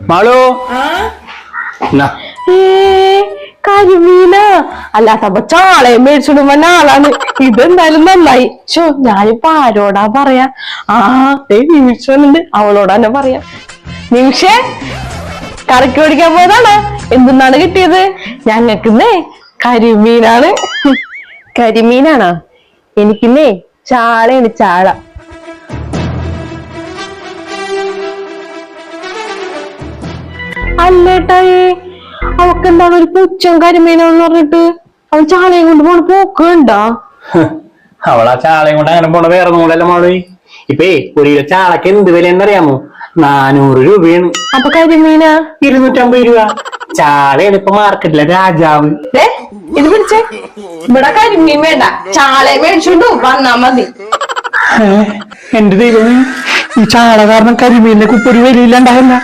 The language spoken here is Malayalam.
മാളു എന്നാ, കരിമീന അല്ലാത്തപ്പോ ചാളയെ മേടിച്ചിടുമ്പോ ആളാണ് ഇതെന്തായാലും നന്നായി ചോ ഞാനിപ്പോ ആരോടാ പറയാ. ആ ദേ നിമിഷമുണ്ട് അവളോട് തന്നെ പറയാ. നിമിഷേ കറക്കി ഓടിക്കാൻ പോയതാണ്? എന്തെന്നാണ് കിട്ടിയത്? ഞങ്ങൾക്കിന്നേ കരിമീനാണ്. കരിമീനാണോ? എനിക്കിന്നേ ചാളയാണ് ചാള. അല്ലേട്ടായി? അവക്ക് എന്താണ് ഒരു പുച്ഛം കരിമീനാന്ന് പറഞ്ഞിട്ട് അവൻ ചാളയും കൊണ്ട് പോണ പോക്ക് കണ്ടാ? അവളാ ചാളയും കൊണ്ട് അങ്ങനെ പോണ വേറെ നൂലല്ല മാളു? ഇപ്പേ ഒരു കിലോ ചാളക്ക് എന്ത് വില അറിയാമോ നാനൂറ് രൂപയാണ്. അപ്പൊ കരിമീനാ? ഇരുന്നൂറ്റമ്പത് രൂപ. ചാളയാണ് ഇപ്പൊ മാർക്കറ്റിലെ രാജാവ്. ഇത് പിടിച്ചേ. ഇവിടെ കരിമീൻ വേണ്ട. ചാളയെ മേടിച്ചോണ്ടു വന്നാ മതി. എന്റെ ദൈവമേ ഈ ചാള കാരണം കരിമീനിനെ കുപ്പൊരു വിലയില്ലാണ്ടായല്ല.